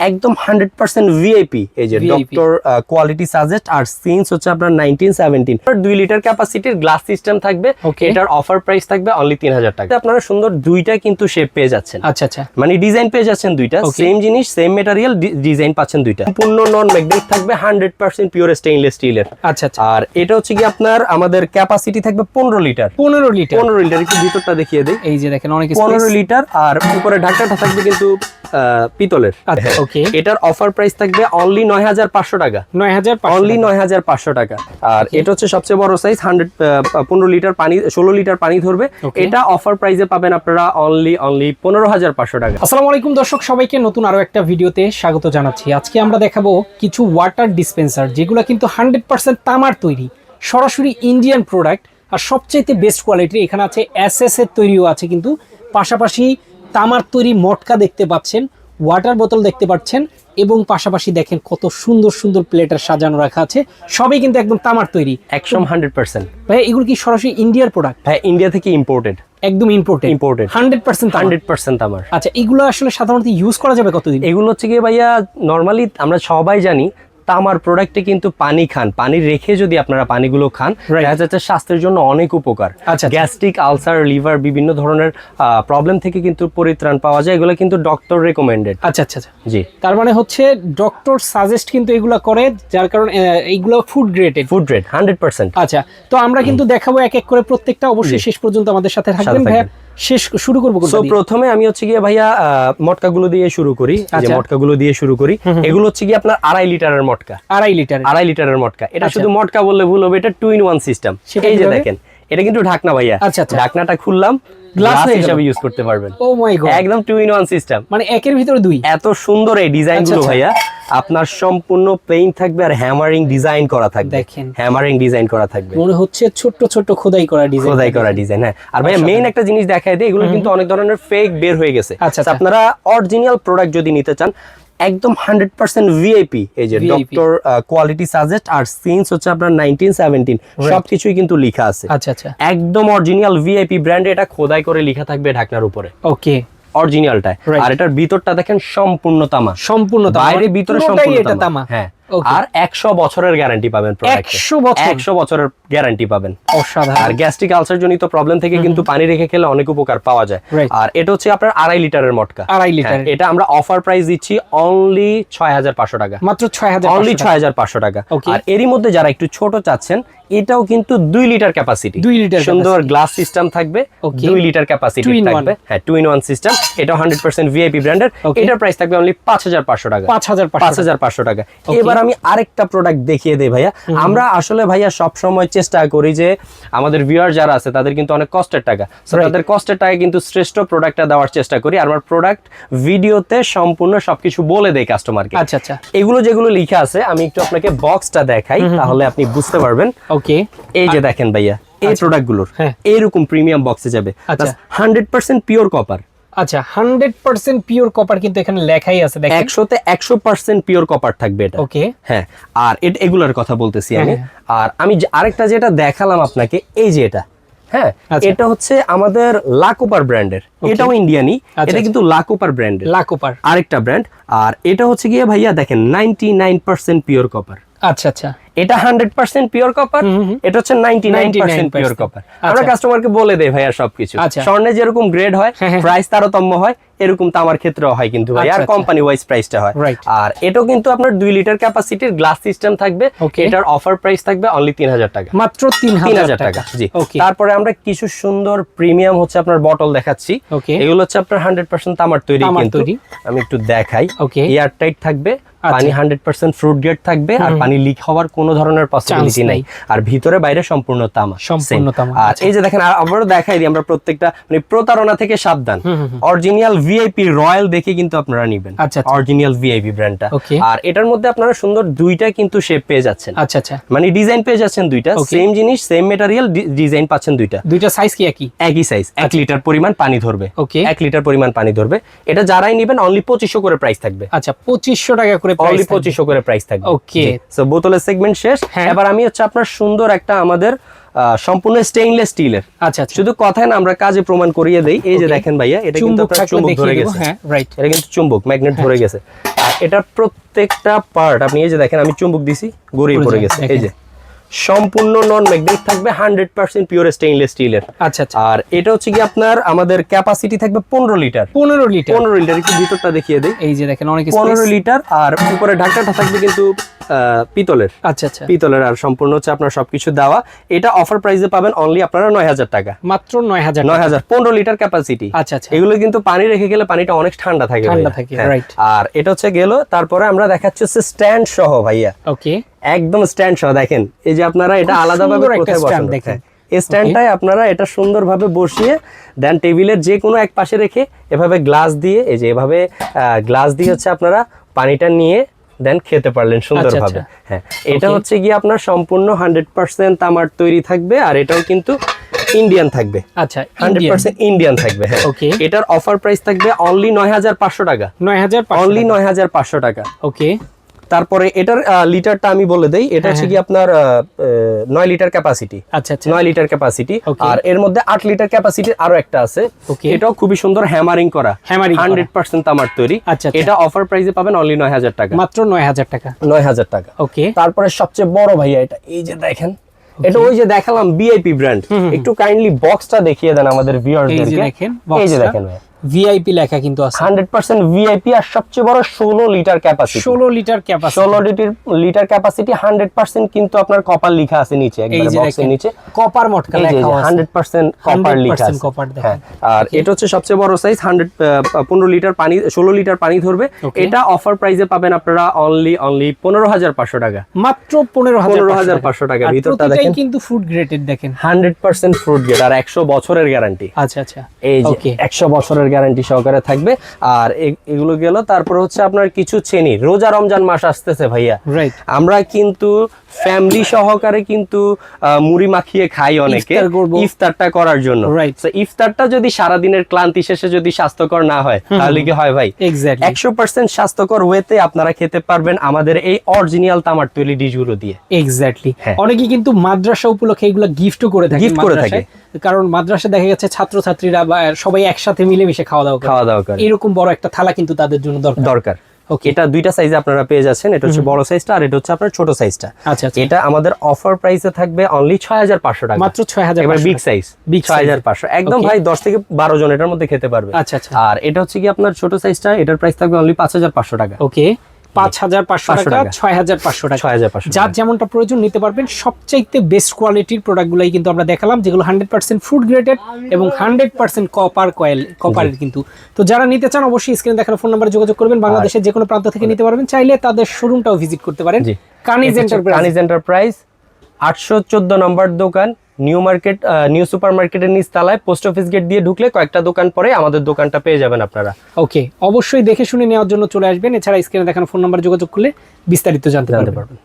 একদম hundred percent VIP এই যে ডক্টর কোয়ালিটি সাজেস্ট আর সিন্স হচ্ছে আপনার নাইনটিন সেভেন্টিন দুই লিটার ক্যাপাসিটির গ্লাস সিস্টেম থাকবে. এটার অফার প্রাইস থাকবে অনলি তিন হাজার টাকা। আপনারা সুন্দর দুইটা কিন্তু শেপ পেয়ে যাচ্ছেন। আচ্ছা আচ্ছা। মানে ডিজাইন পেয়ে যাচ্ছেন দুইটা। সেম জিনিস সেম মেটেরিয়াল ডিজাইন পাচ্ছেন দুইটা। সম্পূর্ণ নন ম্যাগনেটিক থাকবে হান্ড্রেড পার্সেন্ট পিওর স্টেইনলেস স্টিলের আচ্ছা আচ্ছা। আর এটা হচ্ছে কি আপনার আমাদের ক্যাপাসিটি থাকবে পনেরো লিটার পনেরো লিটার পনেরো লিটার একটু ভিতরটা দেখিয়ে দিই। এই যে দেখেন অনেক পনেরো লিটার আর উপরে ঢাকাটা থাকবে কিন্তু আহ, পিতলের। আচ্ছা ওকে এটার অফার প্রাইস থাকবে অনলি নয় হাজার পাঁচশো টাকা। নয় হাজার অনলি নয় হাজার পাঁচশো টাকা। আর এটা হচ্ছে সবচেয়ে বড় সাইজ হান্ড্রেড পনেরো লিটার পানি ষোলো লিটার পানি ধরবে। এটা অফার প্রাইসে পাবেন আপনারা অনলি অনলি পনেরো হাজার পাঁচশো টাকা। আসসালামু আলাইকুম দর্শক সবাইকে নতুন আরও একটা ভিডিওতে স্বাগত জানাচ্ছি। আজকে আমরা দেখাবো কিছু ওয়াটার ডিসপেন্সার যেগুলো কিন্তু হান্ড্রেড পার্সেন্ট তামার তৈরি সরাসরি ইন্ডিয়ান প্রোডাক্ট আর সবচাইতে বেস্ট কোয়ালিটির এখানে আছে এস এস এর তৈরিও আছে কিন্তু। পাশাপাশি তামার তৈরি মটকা দেখতে পাচ্ছেন। ওয়াটার বোতল দেখতে পাচ্ছেন এবং পাশাপাশি দেখেন কত সুন্দর সুন্দর প্লেটার সাজানো রাখা আছে। সবই কিন্তু একদম তামার তৈরি। একদম হান্ড্রেড পার্সেন্ট ভাই এগুলো কি সরাসরি ইন্ডিয়ার প্রোডাক্ট হ্যাঁ ইন্ডিয়া থেকে ইম্পোর্টেড একদম imported imported hundred percent hundred percent আমার আচ্ছা এগুলো আসলে সাধারণত ইউজ করা যাবে কতদিন? এগুলো হচ্ছে গিয়ে ভাইয়া নর্মালি আমরা সবাই জানি তামার প্রোডাক্টে কিন্তু পানি খান। পানি রেখে যদি আপনারা পানিগুলো খান দেখা যাচ্ছে স্বাস্থ্যের জন্য অনেক উপকার। আচ্ছা, আচ্ছা। গ্যাস্ট্রিক আলসার লিভার বিভিন্ন ধরনের প্রবলেম থেকে কিন্তু পরিত্রাণ পাওয়া যায়। এগুলো কিন্তু ডক্টর রেকমেন্ডেড আচ্ছা আচ্ছা আচ্ছা। জি। তার মানে হচ্ছে ডক্টর সাজেস্ট কিন্তু এগুলো করে যার কারণে এইগুলো food graded food grade hundred percent আচ্ছা তো আমরা কিন্তু দেখাবো এক এক করে প্রত্যেকটা। অবশ্যই শেষ পর্যন্ত আমাদের সাথে থাকবেন ভাইয়া। শেষ শুরু করব তো প্রথমে আমি হচ্ছে গিয়ে ভাইয়া মটকা গুলো দিয়ে শুরু করি। যে আচ্ছা। মটকাগুলো দিয়ে শুরু করি। এগুলো হচ্ছে গিয়ে আপনার আড়াই লিটারের মটকা। আড়াই লিটার আড়াই লিটারের মটকা। এটা আচ্ছা। শুধু মটকা বললে ভুল হবে এটা টু ইন ওয়ান সিস্টেম সেটা এই যে দেখেন এটা কিন্তু ঢাকনা ভাইয়া। আচ্ছা, আচ্ছা। ঢাকনাটা খুললাম গ্লাস হিসেবে ইউজ করতে পারবেন। ও মাই গড একদম টু ইন ওয়ান সিস্টেম মানে একের ভিতরে দুই। এত সুন্দর এই ডিজাইনগুলো আচ্ছা, ভাইয়া। আপনার সম্পূর্ণ পেইন্ট থাকবে আর হ্যামারিং ডিজাইন করা থাকবে। দেখেন। হ্যামারিং ডিজাইন করা থাকবে। মনে হচ্ছে ছোট্ট ছোট্ট খোদাই করা ডিজাইন খোদাই করা ডিজাইন হ্যাঁ। আর ভাইয়া মেইন একটা জিনিস দেখায় দেয় এগুলো কিন্তু অনেক ধরনের ফেক বের হয়ে গেছে। আচ্ছা, আচ্ছা। আপনারা অরিজিনাল প্রোডাক্ট যদি নিতে চান একদম হান্ড্রেড পার্সেন্ট ভিআইপি এই যে ডক্টর কোয়ালিটি সাজেস্ট আর সিন্স হচ্ছে আপনার নাইনটিন সেভেন্টিন সবকিছুই কিন্তু লিখা আছে। আচ্ছা আচ্ছা। একদম অরিজিনাল ভিআইপি ব্র্যান্ড এটা খোদাই করে লিখা থাকবে ঢাকনার উপরে। ওকে অরিজিনালটায় আর এটার ভিতরটা দেখেন সম্পূর্ণ তামা। সম্পূর্ণ তামা। বাইরে ভিতরে সম্পূর্ণ তামা। হ্যাঁ. আর একশো বছরের গ্যারান্টি পাবেন প্রোডাক্টে 100 বছর? একশো বছরের গ্যারান্টি পাবেন। আর গ্যাস্ট্রিক আলসার জনিত প্রবলেম থেকে কিন্তু পানি রেখে খেলে অনেক উপকার পাওয়া যায়। আর এটা হচ্ছে আপনার আড়াই লিটারের মটকা। আড়াই। হ্যাঁ, এটা আমরা অফার প্রাইস দিচ্ছি অনলি ছয় হাজার পাঁচশো টাকা। মাত্র ছয় হাজার অনলি ছয় হাজার পাঁচশো টাকা। আর এরই মধ্যে যারা একটু ছোট চাচ্ছেন এটাও কিন্তু দুই লিটার ক্যাপাসিটি দুই লিটার সুন্দর গ্লাস সিস্টেম থাকবে দুই লিটার ক্যাপাসিটি. থাকবে। হ্যাঁ টু ইন ওয়ান সিস্টেম এটা হান্ড্রেড পার্সেন্ট ভিআইপি ব্র্যান্ডের. এটার প্রাইস থাকবে অনলি পাঁচ হাজার পাঁচশো টাকা। পাঁচ হাজার পাঁচ পাঁচ হাজার পাঁচশো টাকা। এবার আমি আরেকটা প্রোডাক্ট দেখিয়ে দেই ভাইয়া। আমরা আসলে ভাইয়া সব সময় চেষ্টা করি যে আমাদের ভিউয়ার যারা আছে তাদের কিন্তু অনেক কষ্টের টাকা। Right. তাদের কষ্টের টাকা কিন্তু শ্রেষ্ঠ প্রোডাক্টটা দেওয়ার চেষ্টা করি আর আমার প্রোডাক্ট ভিডিওতে সম্পূর্ণ সবকিছু বলে দেই কাস্টমারকে আচ্ছা আচ্ছা। এগুলো যেগুলো লেখা আছে আমি একটু আপনাকে বক্সটা দেখাই তাহলে আপনি বুঝতে পারবেন। ওকে এই যে দেখেন ভাইয়া এই প্রোডাক্টগুলোর। এইরকম প্রিমিয়াম বক্সে যাবে। হান্ড্রেড পার্সেন্ট পিওর কপার আচ্ছা হান্ড্রেড পার্সেন্ট পিওর কপার কিন্তু এখানে লেখাই আছে দেখেন। একশোতে একশো পার্সেন্ট পিওর কপার থাকবে এটা। ওকে হ্যাঁ আর এটা এগুলোর কথা বলতেছি আমি। হ্যাঁ, আর আমি আরেকটা যেটা দেখালাম আপনাকে এই যে এটা। হ্যাঁ আচ্ছা। এটা হচ্ছে আমাদের লাকোপার ব্র্যান্ডের এটাও ইন্ডিয়ানি আচ্ছা, এটা কিন্তু লাকোপার ব্র্যান্ডের লা কপার আরেকটা ব্র্যান্ড আর এটা হচ্ছে গিয়ে ভাইয়া দেখেন ninety nine percent pure copper আচ্ছা আচ্ছা এটা হান্ড্রেড পার্সেন্ট পিওর কপার এটা হচ্ছে ninety nine percent pure copper আমরা আচ্ছা। কাস্টমারকে বলে দেই ভাইয়া সবকিছু আচ্ছা। স্বর্ণে যেরকম গ্রেড হয় হ্যাঁ, হ্যাঁ। প্রাইস তারতম্য হয় এরকম তো আমার ক্ষেত্রেও হয় কিন্তু ভাই আর। কোম্পানি ওয়াইজ প্রাইসটা হয়। আর এটাও কিন্তু আপনার দুই লিটার ক্যাপাসিটির গ্লাস সিস্টেম থাকবে। এটার অফার প্রাইস থাকবে অনলি তিন হাজার টাকা। মাত্র তিন হাজার টাকা। জি। তারপরে আমরা কিছু সুন্দর প্রিমিয়াম হচ্ছে আপনার বটল দেখাচ্ছি। এগুলো হচ্ছে আপনার হান্ড্রেড পার্সেন্ট তামার তৈরি কিন্তু। আমি একটু দেখাই। এয়ার টাইট থাকবে আচ্ছা। পানি হান্ড্রেড পার্সেন্ট ফ্রুট গেট থাকবে আর পানি লিক হওয়ার কোনো ধরনের পসিবিলিটি নাই। আর ভিতরে বাইরে সম্পূর্ণ তামা সম্পূর্ণ তামা, আর আচ্ছা। এই যে দেখেন আর আবারও দেখাই দিই আমরা প্রত্যেকটা মানে প্রতারণা থেকে সাবধান। অরিজিনাল ভিআইপি রয়্যাল দেখে কিন্তু আপনারা নিবেন। আচ্ছা, আচ্ছা। অরিজিনাল ভিআইপি ব্র্যান্ডটা আর এটার মধ্যে আপনারা সুন্দর দুইটা কিন্তু শেপ পেয়ে যাচ্ছেন। আচ্ছা আচ্ছা। মানে ডিজাইন পেয়ে যাচ্ছেন দুইটা। সেম জিনিস সেম মেটেরিয়াল ডিজাইন পাচ্ছেন দুইটা। দুইটা সাইজ কি একই? একই সাইজ এক লিটার পরিমাণ পানি ধরবে। ওকে এক লিটার পরিমাণ পানি ধরবে। এটা যারাই নেবেন অনলি পঁচিশশো করে প্রাইস থাকবে। আচ্ছা পঁচিশশো টাকা করে অনলি পঁচিশশো করে প্রাইস থাকবে। ওকে সো বোতলের সেগমেন্ট শেষ। হ্যাঁ। এবার আমি হচ্ছে আপনার সুন্দর একটা আমাদের সম্পূর্ণ স্টেইনলেস স্টিলের আচ্ছা আচ্ছা। শুধু কথায় না আমরা কাজে প্রমাণ করিয়ে দেই। এই যে দেখেন ভাইয়া এটা কিন্তু চুম্বক আপনার চুম্বক ধরে গেছে। হ্যাঁ রাইট এটা কিন্তু চুম্বক ম্যাগনেট ধরে গেছে। আর এটার প্রত্যেকটা পার্ট আপনি এই যে দেখেন আমি চুম্বক দিছি গড়িয়ে পড়ে গেছে। এই যে। সম্পূর্ণ নন ম্যাগনেট থাকবে হান্ড্রেড পার্সেন্ট পিওর স্টেইনলেস স্টিলের আচ্ছা আচ্ছা। আর এটা হচ্ছে কি আপনার আমাদের ক্যাপাসিটি থাকবে পনেরো লিটার পনেরো লিটার পনেরো লিটার একটু ভিতরটা দেখিয়ে দেই। এই যে দেখেন অনেক পনেরো। লিটার আর উপরে ঢাকনাটা থাকবে কিন্তু পিতলের। আচ্ছা আচ্ছা। পিতলের আর সম্পূর্ণ হচ্ছে আপনার সবকিছু দেওয়া। এটা অফার প্রাইসে পাবেন অনলি আপনারা নয় হাজার টাকা। মাত্র নয় হাজার নয় হাজার পনেরো লিটার ক্যাপাসিটি আচ্ছা আচ্ছা। এগুলো কিন্তু পানি রেখে গেলে পানিটা অনেক ঠান্ডা থাকে ঠান্ডা থাকে, রাইট আর এটা হচ্ছে গেল তারপরে আমরা দেখাচ্ছি হচ্ছে স্ট্যান্ড সহ ভাইয়া। ওকে একদম স্ট্যান্ড সহ দেখেন এই যে আপনারা এটা আলাদাভাবে কোথায় বসাবেন দেখেন। এই স্ট্যান্ডটায় আপনারা এটা সুন্দরভাবে বসিয়ে দেন টেবিলের যে কোনো এক পাশে রেখে এভাবে গ্লাস দিয়ে এই যে এভাবে গ্লাস দিয়ে হচ্ছে আপনারা পানিটা নিয়ে দেন খেতে পারলেন সুন্দরভাবে। আচ্ছা। হ্যাঁ এটা হচ্ছে গিয়ে আপনার সম্পূর্ণ হান্ড্রেড পার্সেন্ট তামার তৈরি থাকবে আর এটাও কিন্তু ইন্ডিয়ান থাকবে। আচ্ছা হান্ড্রেড পার্সেন্ট ইন্ডিয়ান থাকবে হ্যাঁ। Okay. এটার অফার প্রাইস থাকবে অনলি নয় হাজার পাঁচশো টাকা। নয় হাজার অনলি নয় হাজার পাঁচশো টাকা। ওকে তারপরে এটার লিটারটা আমি বলে দেই এটা হচ্ছে হ্যাঁ, কি আপনার নয় লিটার ক্যাপাসিটি আচ্ছা আচ্ছা। নয় লিটার ক্যাপাসিটি আর এর মধ্যে আট লিটার ক্যাপাসিটির আরও একটা আছে. এটাও খুবই সুন্দর হ্যামারিং করা। করা। হান্ড্রেড পার্সেন্ট তামার তৈরি। আচ্ছা, আচ্ছা। এটা অফার প্রাইসে পাবেন অনলি নয় হাজার টাকা। মাত্র নয় হাজার টাকা। নয় হাজার টাকা। ওকে তারপরে সবচেয়ে বড় ভাইয়া এটা এই যে দেখেন এটা ওই যে দেখালাম বিআইপি ব্র্যান্ড একটু কাইন্ডলি বক্সটা দেখিয়ে দেন আমাদের এই যে ভিউয়ারদেরকে দেখেন এই যে দেখেন ভাইয়া। ভিআইপি লেখা কিন্তু আছে। হান্ড্রেড পার্সেন্ট ভিআইপি আর সবচেয়ে বড় ষোলো লিটার ক্যাপাসিটি ষোলো লিটার ক্যাপাসিটি ষোলো litre litre capacity hundred percent কিন্তু আপনার কপার লিখা আছে নিচে একবার বক্সের নিচে। কপার মটকা লেখা আছে। কপার 100% লিখা আছে। copper দেখেন। হ্যাঁ আর এটা হচ্ছে সবচেয়ে বড় সাইজ হান্ড্রেড পনেরো লিটার পানি ষোলো লিটার পানি ধরবে। এটা অফার প্রাইসে পাবেন আপনারা অনলি অনলি পনেরো হাজার পাঁচশো টাকা। মাত্র পনেরো হাজার 15,500 টাকা। ভিতরটা দেখেন। কিন্তু ফুড গ্রেডেড দেখেন। হান্ড্রেড পার্সেন্ট ফ্রুট গেট আর একশো বছরের গ্যারান্টি আচ্ছা আচ্ছা। এই যে ওকে একশো বছরের গ্যারান্টি সহকারে থাকবে। আর এগুলো গেল তারপর হচ্ছে আপনার কিছু চেনি। রোজা রমজান মাস আসতেছে ভাইয়া। আমরা কিন্তু ফ্যামিলি সহকারে কিন্তু মুড়ি মাখিয়ে খাই অনেকে ইফতারটা করার জন্য। ইফতারটা যদি সারাদিনের ক্লান্তি শেষে যদি স্বাস্থ্যকর না হয় তাহলে কি হয় ভাই? একশো পার্সেন্ট স্বাস্থ্যকর ওয়েতে আপনারা খেতে পারবেন আমাদের এই অরিজিনাল তামার তৈরি ডিশগুলো দিয়ে। এক্স্যাক্টলি। অনেকে কিন্তু মাদ্রাসা উপলক্ষে এগুলো গিফটও করে থাকে Gift করে থাকে। কারণ মাদ্রাসা দেখা যাচ্ছে ছাত্রছাত্রীরা বা সবাই একসাথে মিলেমিশে খাওয়া দাওয়া খাওয়া দাওয়া করে। এরকম বড় একটা থালা কিন্তু তাদের জন্য দরকার। দরকার। ওকে এটা দুইটা সাইজে আপনারা পেয়ে যাচ্ছেন। এটা হচ্ছে বড় সাইজটা আর এটা হচ্ছে আপনার ছোট সাইজটা আচ্ছা আচ্ছা। এটা আমাদের অফার প্রাইসে থাকবে অনলি ছয় হাজার পাঁচশো টাকা। মাত্র ছয় হাজার এবার বিগ সাইজ Big ছয় হাজার পাঁচশো। একদম ভাই দশ থেকে বারো জন এটার মধ্যে খেতে পারবে। আচ্ছা আচ্ছা। আর এটা হচ্ছে কি আপনার ছোট সাইজটা এটার প্রাইস থাকবে অনলি পাঁচ হাজার পাঁচশো টাকা। ওকে পাঁচ হাজার পাঁচশো টাকা। ছয় হাজার পাঁচশো টাকা। ছয় হাজার পাঁচশো যার যেমনটা প্রয়োজন নিতে পারবেন সবচাইতে বেস্ট কোয়ালিটির প্রোডাক্টগুলাই কিন্তু আমরা দেখালাম যেগুলো হান্ড্রেড পার্সেন্ট ফুড গ্রেডেড এবং হান্ড্রেড পার্সেন্ট কপার কয়েল কপারের কিন্তু। তো যারা নিতে চান অবশ্যই স্ক্রিনে দেখানো ফোন নাম্বারে যোগাযোগ করবেন। বাংলাদেশের যে কোনো প্রান্ত থেকে নিতে পারবেন চাইলে তাদের শোরুমটাও ভিজিট করতে পারেন। কানিজ এন্টারপ্রাইজ কানিজ এন্টারপ্রাইজ আটশো চোদ্দ নম্বর দোকান নিউ মার্কেট নিউ সুপার মার্কেটের নিচ তালায় পোস্ট অফিস গেট দিয়ে ঢুকলে কয়েকটা দোকান পরে আমাদের দোকানটা পেয়ে যাবেন আপনারা। ওকে অবশ্যই দেখে শুনে নেওয়ার জন্য চলে আসবেন। এছাড়া স্ক্রিনে দেখানো ফোন নাম্বার যোগাযোগ করলে বিস্তারিত জানতে জানতে পারবেন। পারবেন।